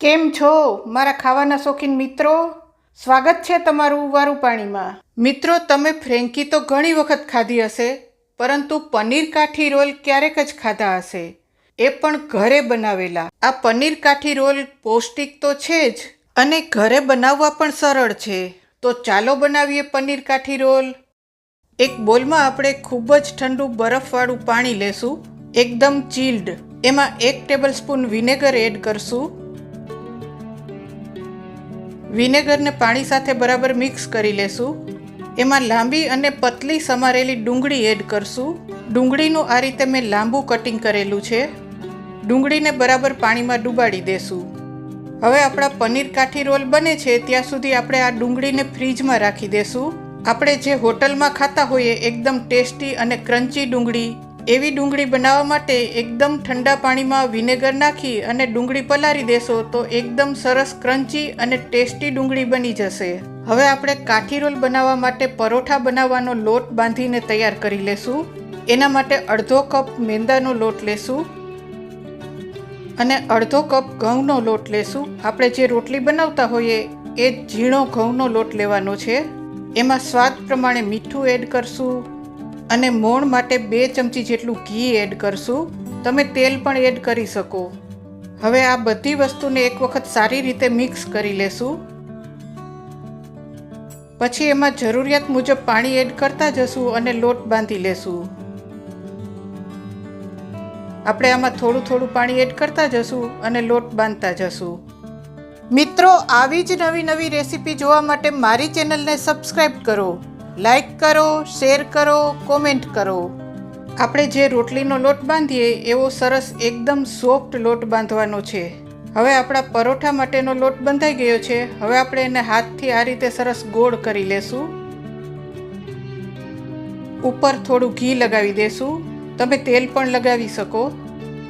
કેમ છો, મારા ખાવાના શોખીન મિત્રો? સ્વાગત છે તમારું વારું પાણીમાં મિત્રો, તમે ફ્રેન્કી તો ઘણી વખત ખાધી હશે, પરંતુ પનીર કાઠી રોલ ક્યારેક જ ખાધા હશે. એ પણ ઘરે બનાવેલા. આ પનીર કાઠી રોલ પૌષ્ટિક તો છે જ, અને ઘરે બનાવવા પણ સરળ છે. તો ચાલો બનાવીએ પનીર કાઠી રોલ. એક બોલમાં આપણે ખૂબ જ ઠંડુ બરફવાળું પાણી લેશું, એકદમ ચીલ્ડ. એમાં એક ટેબલ સ્પૂન વિનેગર એડ કરશું. વિનેગરને પાણી સાથે બરાબર મિક્સ કરી લેશું. એમાં લાંબી અને પતલી સમારેલી ડુંગળી એડ કરશું. ડુંગળીનું આ રીતે મેં લાંબુ કટિંગ કરેલું છે. ડુંગળીને બરાબર પાણીમાં ડૂબાડી દેશું. હવે આપણા પનીર કાઠી રોલ બને છે ત્યાં સુધી આપણે આ ડુંગળીને ફ્રીજમાં રાખી દેશું. આપણે જે હોટલમાં ખાતા હોઈએ, એકદમ ટેસ્ટી અને ક્રન્ચી ડુંગળી એવી ડુંગળી બનાવવા માટે એકદમ ઠંડા પાણીમાં વિનેગર નાખી અને ડુંગળી પલાળી દેશો તો એકદમ સરસ ક્રન્ચી અને ટેસ્ટી ડુંગળી બની જશે. હવે આપણે કાઠી રોલ બનાવવા માટે પરોઠા બનાવવાનો લોટ બાંધીને તૈયાર કરી લેશું. એના માટે અડધો કપ મેંદાનો લોટ લેશું અને અડધો કપ ઘઉંનો લોટ લેશું. આપણે જે રોટલી બનાવતા હોઈએ એ ઝીણો ઘઉંનો લોટ લેવાનો છે. એમાં સ્વાદ પ્રમાણે મીઠું એડ કરશું. અને મોણ માટે બે ચમચી જેટલું ઘી એડ કરશું. તમે તેલ પણ એડ કરી શકો. હવે આ બધી વસ્તુને એક વખત સારી રીતે મિક્સ કરી લેશું. પછી એમાં જરૂરિયાત મુજબ પાણી એડ કરતા જશું અને લોટ બાંધી લેશું. આપણે આમાં થોડું થોડું પાણી એડ કરતા જશું અને લોટ બાંધતા જશું. મિત્રો, આવી જ નવી નવી રેસીપી જોવા માટે મારી ચેનલને સબસ્ક્રાઈબ કરો. લાઈક કરો, શેર કરો, કોમેન્ટ કરો. આપણે જે રોટલીનો લોટ બાંધીએ, એવો સરસ એકદમ સોફ્ટ લોટ બાંધવાનો છે. હવે આપણા પરોઠા માટેનો લોટ બંધાઈ ગયો છે. હવે આપણે એને હાથથી આ રીતે સરસ ગોળ કરી લેશું. ઉપર થોડું ઘી લગાવી દેશું. તમે તેલ પણ લગાવી શકો.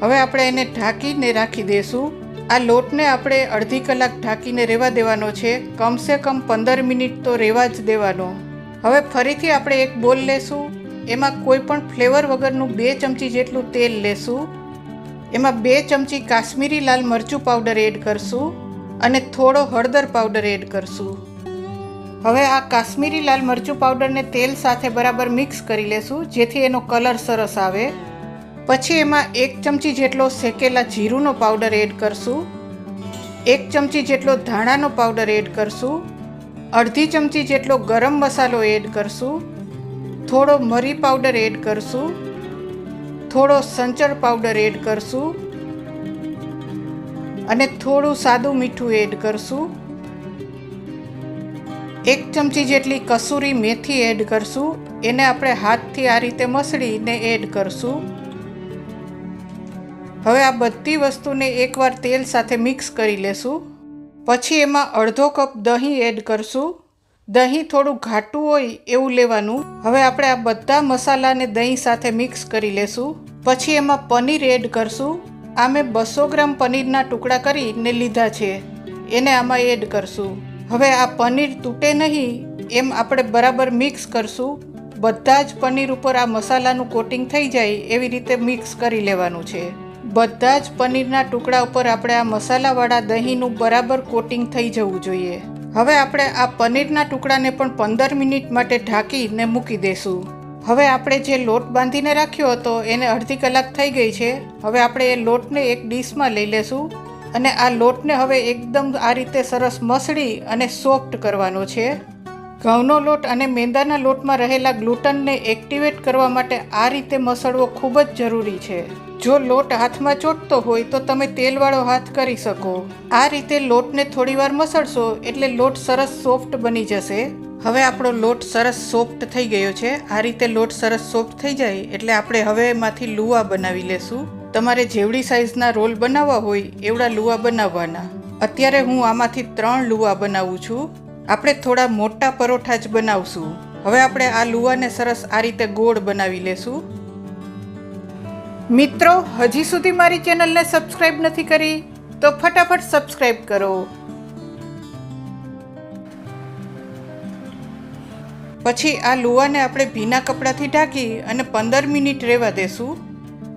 હવે આપણે એને ઢાંકીને રાખી દેશું. આ લોટને આપણે અડધી કલાક ઢાંકીને રહેવા દેવાનો છે. કમસે કમ પંદર મિનિટ તો રહેવા જ દેવાનો. હવે ફરીથી આપણે એક બોલ લેશું. એમાં કોઈ પણ ફ્લેવર વગરનું બે ચમચી જેટલું તેલ લેશું. એમાં બે ચમચી કાશ્મીરી લાલ મરચું પાવડર એડ કરશું અને થોડો હળદર પાવડર એડ કરશું. હવે આ કાશ્મીરી લાલ મરચું પાવડરને તેલ સાથે બરાબર મિક્સ કરી લેશું, જેથી એનો કલર સરસ આવે. પછી એમાં એક ચમચી જેટલો શેકેલા જીરુંનો પાવડર એડ કરશું. એક ચમચી જેટલો ધાણાનો પાવડર એડ કરશું. અડધી ચમચી જેટલો ગરમ મસાલો એડ કરશું. થોડો મરી પાવડર એડ કરશું. થોડો સંચળ પાવડર એડ કરશું. અને થોડું સાદું મીઠું એડ કરશું. એક ચમચી જેટલી કસૂરી મેથી એડ કરશું. એને આપણે હાથથી આ રીતે મસળીને એડ કરશું. હવે આ બધી વસ્તુને એકવાર તેલ સાથે મિક્સ કરી લેશું. પછી એમાં અડધો કપ દહીં એડ કરશું. દહીં થોડું ઘાટું હોય એવું લેવાનું. હવે આપણે આ બધા મસાલાને દહીં સાથે મિક્સ કરી લેશું. પછી એમાં પનીર એડ કરશું. આ મેં બસો ગ્રામ પનીરના ટુકડા કરીને લીધા છે. એને આમાં એડ કરશું. હવે આ પનીર તૂટે નહીં, એમ આપણે બરાબર મિક્સ કરશું. બધા જ પનીર ઉપર આ મસાલાનું કોટિંગ થઈ જાય એવી રીતે મિક્સ કરી લેવાનું છે. બધા જ પનીરના ટુકડા ઉપર આપણે આ મસાલાવાળા દહીંનું બરાબર કોટિંગ થઈ જવું જોઈએ. હવે આપણે આ પનીરના ટુકડાને પણ પંદર મિનિટ માટે ઢાંકીને મૂકી દેશું. હવે આપણે જે લોટ બાંધીને રાખ્યો હતો એને અડધી કલાક થઈ ગઈ છે. હવે આપણે એ લોટને એક ડીશમાં લઈ લેશું અને આ લોટને હવે એકદમ આ રીતે સરસ મસળી અને સોફ્ટ કરવાનો છે. ઘઉંનો લોટ અને મેંદાના લોટમાં રહેલા ગ્લુટનને એક્ટિવેટ કરવા માટે આ રીતે મસળવો ખૂબ જ જરૂરી છે. જો લોટ હાથમાં ચોટતો હોય તો તમે તેલવાળો હાથ કરી શકો. આ રીતે લોટને થોડીવાર મસળશો એટલે લોટ સરસ સોફ્ટ બની જશે. હવે આપણો લોટ સરસ સોફ્ટ થઈ ગયો છે. આ રીતે લોટ સરસ સોફ્ટ થઈ જાય એટલે આપણે હવે એમાંથી લુવા બનાવી લેશું. તમારે જેવડી સાઇઝના રોલ બનાવવા હોય એવડા લુવા બનાવવાના. અત્યારે હું આમાંથી ત્રણ લુવા બનાવું છું. આપણે થોડા મોટા પરોઠા જ બનાવશું. હવે આપણે આ લુવાને સરસ આ રીતે ગોળ બનાવી લેશું. મિત્રો, હજી સુધી મારી ચેનલને સબસ્ક્રાઇબ નથી કરી, તો ફટાફટ સબસ્ક્રાઇબ કરો. પછી આ લુવાને આપણે ભીના કપડાથી ઢાંકી અને પંદર મિનિટ રહેવા દેશું.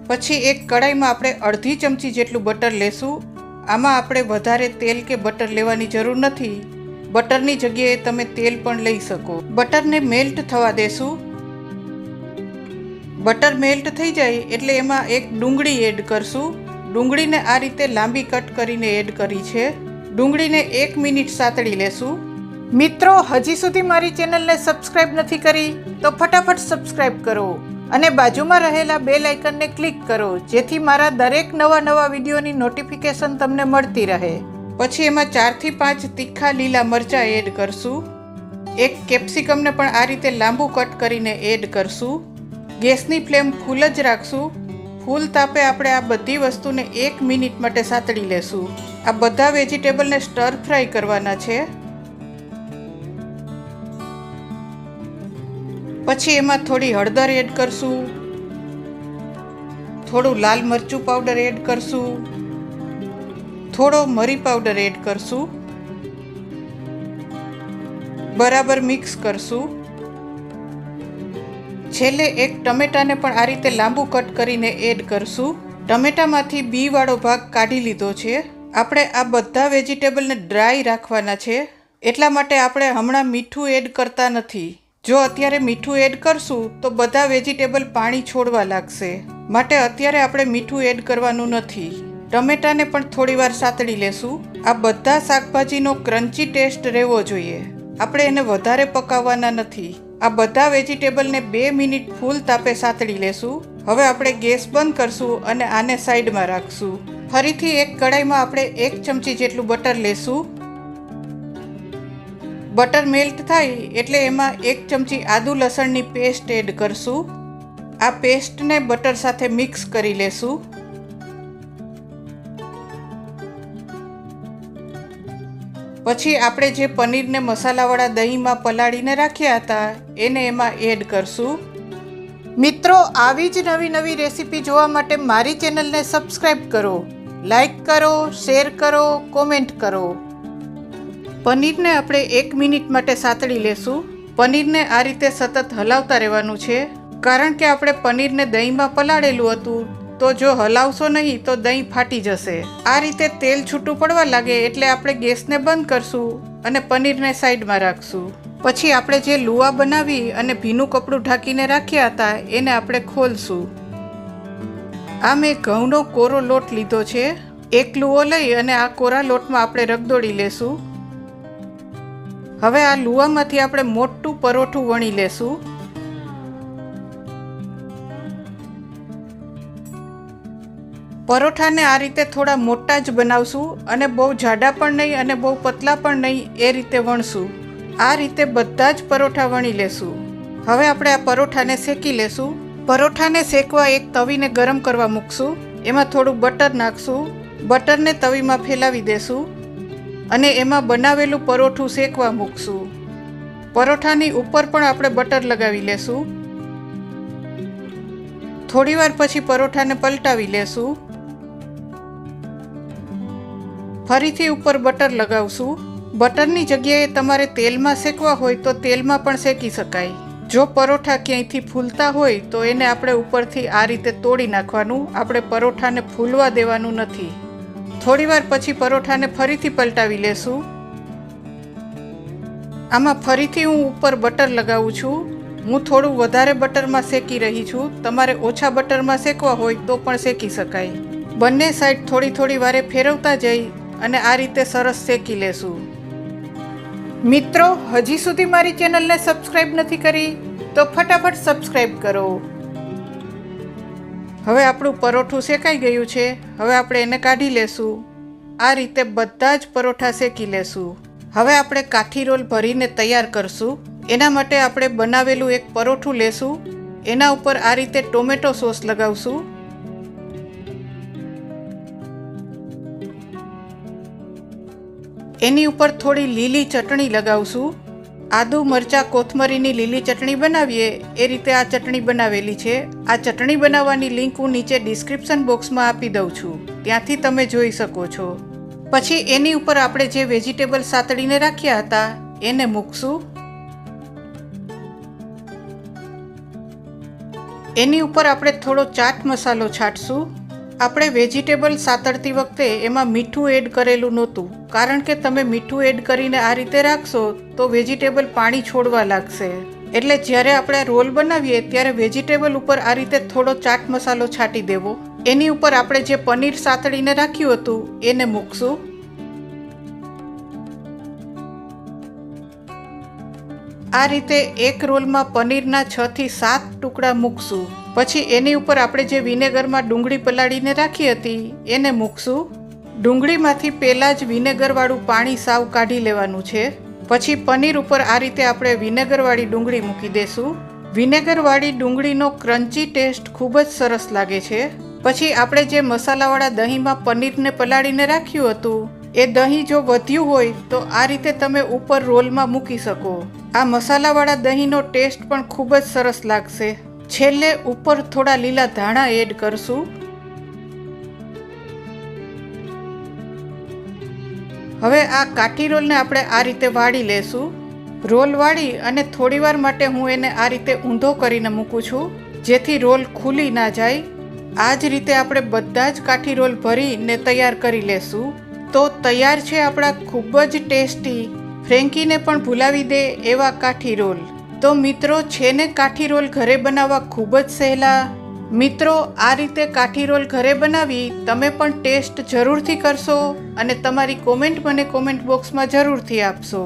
પછી એક કડાઈમાં આપણે અડધી ચમચી જેટલું બટર લેશું. આમાં આપણે વધારે તેલ કે બટર લેવાની જરૂર નથી. બટરની જગ્યાએ તમે તેલ પણ લઈ શકો. બટરને મેલ્ટ થવા દેશું. બટર મેલ્ટ થઈ જાય એટલે એમાં એક ડુંગળી એડ કરશું. ડુંગળીને આ રીતે લાંબી કટ કરીને એડ કરી છે. ડુંગળીને એક મિનિટ સાતળી લેશું. મિત્રો, હજી સુધી મારી ચેનલને સબસ્ક્રાઇબ નથી કરી તો ફટાફટ સબસ્ક્રાઇબ કરો અને બાજુમાં રહેલા બેલ આઇકનને ક્લિક કરો જેથી મારા દરેક નવા નવા વિડીયોની નોટિફિકેશન તમને મળતી રહે. પછી એમાં ચારથી પાંચ તીખા લીલા મરચાં એડ કરશું. એક કેપ્સિકમને પણ આ રીતે લાંબુ કટ કરીને એડ કરશું. ગેસની ફ્લેમ ફૂલ જ રાખશું. ફૂલ તાપે આપણે આ બધી વસ્તુને એક મિનિટ માટે સાતળી લેશું. આ બધા વેજીટેબલને સ્ટર ફ્રાય કરવાના છે. પછી એમાં થોડી હળદર એડ કરશું. થોડું લાલ મરચું પાવડર એડ કરશું. થોડો મરી પાવડર એડ કરશું. બરાબર મિક્સ કરશું. છેલ્લે એક ટમેટાને પણ આ રીતે લાંબુ કટ કરીને એડ કરશું. ટમેટામાંથી બીવાળો ભાગ કાઢી લીધો છે. આપણે આ બધા વેજીટેબલને ડ્રાય રાખવાના છે. એટલા માટે આપણે હમણાં મીઠું એડ કરતા નથી. જો અત્યારે મીઠું એડ કરશું, તો બધા વેજીટેબલ પાણી છોડવા લાગશે. માટે અત્યારે આપણે મીઠું એડ કરવાનું નથી. ટમેટાને પણ થોડીવાર સાતળી લેશું. આ બધા શાકભાજીનો ક્રન્ચી ટેસ્ટ રહેવો જોઈએ. આપણે એને વધારે પકાવવાના નથી. આ બધા વેજીટેબલને બે મિનિટ ફૂલ તાપે સાતળી લેશું. હવે આપણે ગેસ બંધ કરશું અને આને સાઈડમાં રાખશું. ફરીથી એક કડાઈમાં આપણે એક ચમચી જેટલું બટર લેશું. બટર મેલ્ટ થાય એટલે એમાં એક ચમચી આદુ લસણની પેસ્ટ એડ કરશું. આ પેસ્ટને બટર સાથે મિક્સ કરી લેશું. પછી આપણે જે પનીરને મસાલાવાળા દહીંમાં પલાળીને રાખ્યા હતા, એને એમાં એડ કરશું. મિત્રો, આવી જ નવી નવી રેસીપી જોવા માટે મારી ચેનલને સબસ્ક્રાઈબ કરો લાઈક કરો શેર કરો કોમેન્ટ કરો. પનીરને આપણે એક મિનિટ માટે સાતળી લેશું. પનીરને આ રીતે સતત હલાવતા રહેવાનું છે, કારણ કે આપણે પનીરને દહીંમાં પલાળેલું હતું. તો જો હલાવશો નહીં તો દહીં ફાટી જશે. આ રીતે તેલ છૂટું પડવા લાગે એટલે આપણે ગેસને બંધ કરશું અને પનીરને સાઈડમાં રાખશું. પછી આપણે જે લુવા બનાવી અને ભીનું કપડું ઢાંકીને રાખ્યા હતા એને આપણે ખોલશું. આ મેં ઘઉંનો કોરો લોટ લીધો છે. એક લુવો લઈ અને આ કોરા લોટમાં આપણે રગદોળી લેશું. હવે આ લુવામાંથી આપણે મોટું પરોઠું વણી લેશું. પરોઠાને આ રીતે થોડા મોટા જ બનાવશું અને બહુ જાડા પણ નહીં અને બહુ પતલા પણ નહીં એ રીતે વણશું. આ રીતે બધા જ પરોઠા વણી લેશું. હવે આપણે આ પરોઠાને શેકી લેશું. પરોઠાને શેકવા એક તવીને ગરમ કરવા મૂકશું. એમાં થોડું બટર નાખશું. બટરને તવીમાં ફેલાવી દેશું અને એમાં બનાવેલું પરોઠું શેકવા મૂકશું. પરોઠાની ઉપર પણ આપણે બટર લગાવી લેશું. થોડીવાર પછી પરોઠાને પલટાવી લેશું. ફરીથી ઉપર બટર લગાવશું. બટરની જગ્યાએ તમારે તેલમાં શેકવા હોય તો તેલમાં પણ શેકી શકાય. જો પરોઠા ક્યાંયથી ફૂલતા હોય તો એને આપણે ઉપરથી આ રીતે તોડી નાખવાનું. આપણે પરોઠાને ફૂલવા દેવાનું નથી. થોડીવાર પછી પરોઠાને ફરીથી પલટાવી લેશું. આમાં ફરીથી હું ઉપર બટર લગાવું છું. હું થોડું વધારે બટરમાં શેકી રહી છું. તમારે ઓછા બટરમાં શેકવા હોય તો પણ શેકી શકાય. બંને સાઈડ થોડી થોડી વારે ફેરવતા જઈ અને આ રીતે સરસ શેકી લેશું. મિત્રો, હજી સુધી મારી ચેનલને સબસ્ક્રાઈબ નથી કરી, તો ફટાફટ સબસ્ક્રાઈબ કરો. હવે આપણું પરોઠું શેકાઈ ગયું છે. હવે આપણે એને કાઢી લેશું. આ રીતે બધા જ પરોઠા શેકી લેશું. હવે આપણે કાઠી રોલ ભરીને તૈયાર કરશું. એના માટે આપણે બનાવેલું એક પરોઠું લેશું. એના ઉપર આ રીતે ટોમેટો સોસ લગાવશું. એની ઉપર થોડી લીલી ચટણી લગાવશું. આદુ, મરચાં, કોથમરીની લીલી ચટણી બનાવીએ. એ રીતે આ ચટણી બનાવેલી છે. આ ચટણી બનાવવાની લિંક હું નીચે ડિસ્ક્રિપ્શન બોક્સમાં આપી દઉં છું. ત્યાંથી તમે જોઈ શકો છો. પછી એની ઉપર આપણે જે વેજીટેબલ સાતડીને રાખ્યા હતા, એને મૂકશું. એની ઉપર આપણે થોડો ચાટ મસાલો છાંટશું. આપણે વેજીટેબલ સાતડતી વખતે એમાં મીઠું એડ કરેલું નહોતું. કારણ કે તમે મીઠું એડ કરીને આ રીતે રાખશો, તો વેજીટેબલ પાણી છોડવા લાગશે. એટલે જ્યારે આપણે રોલ બનાવીએ, ત્યારે વેજીટેબલ ઉપર આ રીતે થોડો ચાટ મસાલો છાંટી દેવો. એની ઉપર આપણે જે પનીર સાતડીને રાખ્યું હતું, એને મૂકશું. આ રીતે એક રોલમાં પનીરના છથી સાત ટુકડા મૂકશું. પછી એની ઉપર આપણે જે વિનેગરમાં ડુંગળી પલાળીને રાખી હતી, એને મૂકશું. ડુંગળીમાંથી પહેલાં જ વિનેગરવાળું પાણી સાવ કાઢી લેવાનું છે. પછી પનીર ઉપર આ રીતે આપણે વિનેગરવાળી ડુંગળી મૂકી દેશું. વિનેગરવાળી ડુંગળીનો ક્રન્ચી ટેસ્ટ ખૂબ જ સરસ લાગે છે. પછી આપણે જે મસાલાવાળા દહીંમાં પનીરને પલાળીને રાખ્યું હતું, એ દહીં જો વધ્યું હોય, તો આ રીતે તમે ઉપર રોલમાં મૂકી શકો. આ મસાલાવાળા દહીંનો ટેસ્ટ પણ ખૂબ જ સરસ લાગશે. છેલ્લે ઉપર થોડા લીલા ધાણા એડ કરશું. હવે આ કાઠી રોલને આપણે આ રીતે વાળી લેશું. રોલ વાળી અને થોડીવાર માટે હું એને આ રીતે ઊંધો કરીને મૂકું છું, જેથી રોલ ખુલી ના જાય. આ જ રીતે આપણે બધા જ કાઠી રોલ ભરીને તૈયાર કરી લેશું. તો તૈયાર છે આપણા ખૂબ જ ટેસ્ટી. ફ્રેન્કીને પણ ભૂલાવી દે એવા કાઠી રોલ. તો મિત્રો છે ને કાઠી રોલ ઘરે બનાવવા ખૂબ જ સહેલા. મિત્રો, આ રીતે કાઠી રોલ ઘરે બનાવી તમે પણ ટેસ્ટ જરૂરથી કરશો અને તમારી કોમેન્ટ મને કોમેન્ટ બોક્સમાં જરૂરથી આપશો.